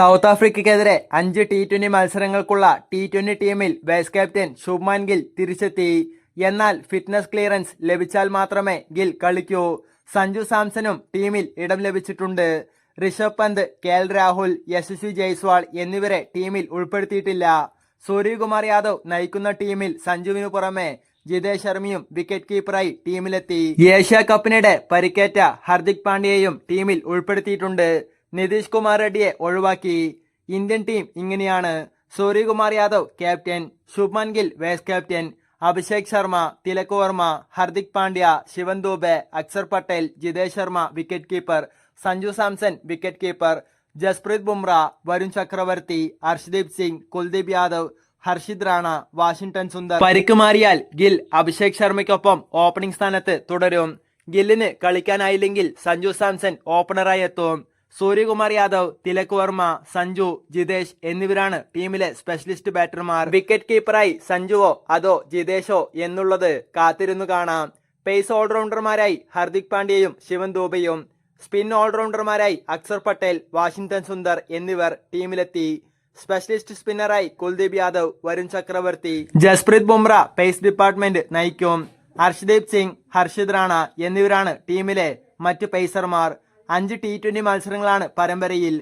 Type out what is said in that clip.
South ആഫ്രിക്കയ്ക്കെതിരെ അഞ്ച് T twenty മത്സരങ്ങൾക്കുള്ള ടി ട്വന്റി ടീമിൽ വൈസ് ക്യാപ്റ്റൻ ശുഭ്മാൻ ഗിൽ തിരിച്ചെത്തി. എന്നാൽ ഫിറ്റ്നസ് ക്ലിയറൻസ് ലഭിച്ചാൽ മാത്രമേ ഗിൽ കളിക്കൂ. സഞ്ജു സാംസണും ടീമിൽ ഇടം ലഭിച്ചിട്ടുണ്ട്. ഋഷഭ് പന്ത് കെ എൽ രാഹുൽ യശസ്വി ജയ്സ്വാൾ എന്നിവരെ ടീമിൽ ഉൾപ്പെടുത്തിയിട്ടില്ല. സൂര്യകുമാർ യാദവ് നയിക്കുന്ന ടീമിൽ സഞ്ജുവിനു പുറമെ ജിതേഷ് ശർമ്മയും വിക്കറ്റ് കീപ്പറായി ടീമിലെത്തി. ഏഷ്യ കപ്പിനിടെ പരിക്കേറ്റ ഹർദിക് പാണ്ഡ്യയും ടീമിൽ ഉൾപ്പെടുത്തിയിട്ടുണ്ട്. നിതീഷ് കുമാർ റെഡ്ഡിയെ ഒഴിവാക്കി. ഇന്ത്യൻ ടീം ഇങ്ങനെയാണ്. Suryakumar Yadav captain Shubman Gill vice captain Abhishek Sharma Tilak Varma Hardik Pandya Shivam Dube Axar Patel Jitesh Sharma wicket keeper Sanju Samson wicket keeper Jasprit Bumrah Varun Chakravarthy Harshdeep Singh Kuldeep Yadav Harshit Rana Washington Sundar. പരിക്ക് മാറിയാൽ Gill Abhishek ശർമ്മയ്ക്കൊപ്പം opening സ്ഥാനത്ത് തുടരും. ഗില്ലിന് കളിക്കാനായില്ലെങ്കിൽ സഞ്ജു സാംസൺ ഓപ്പണറായി എത്തും. സൂര്യകുമാർ യാദവ് തിലക് വർമ്മ സഞ്ജു ജിതേഷ് എന്നിവരാണ് ടീമിലെ specialist ബാറ്റർമാർ wicket കീപ്പറായി സഞ്ജുവോ അതോ ജിതേഷോ എന്നുള്ളത് കാത്തിരുന്നു കാണാം. പേസ് ഓൾറൗണ്ടർമാരായി ഹർദിക് പാണ്ഡ്യയും ശിവൻ ദൂബയും. സ്പിൻ ഓൾറൗണ്ടർമാരായി അക്സർ പട്ടേൽ വാഷിംഗ്ടൺ സുന്ദർ എന്നിവർ ടീമിലെത്തി. സ്പെഷ്യലിസ്റ്റ് സ്പിന്നറായി കുൽദീപ് യാദവ് വരുൺ ചക്രവർത്തി. ജസ്പ്രീത് ബുംറ പേസ് ഡിപ്പാർട്ട്മെന്റ് നയിക്കും. ഹർഷ്ദീപ് സിംഗ് ഹർഷിത് റാണ എന്നിവരാണ് ടീമിലെ മറ്റ് പേസർമാർ അഞ്ച് ടി ട്വന്റി മത്സരങ്ങളാണ് പരമ്പരയിൽ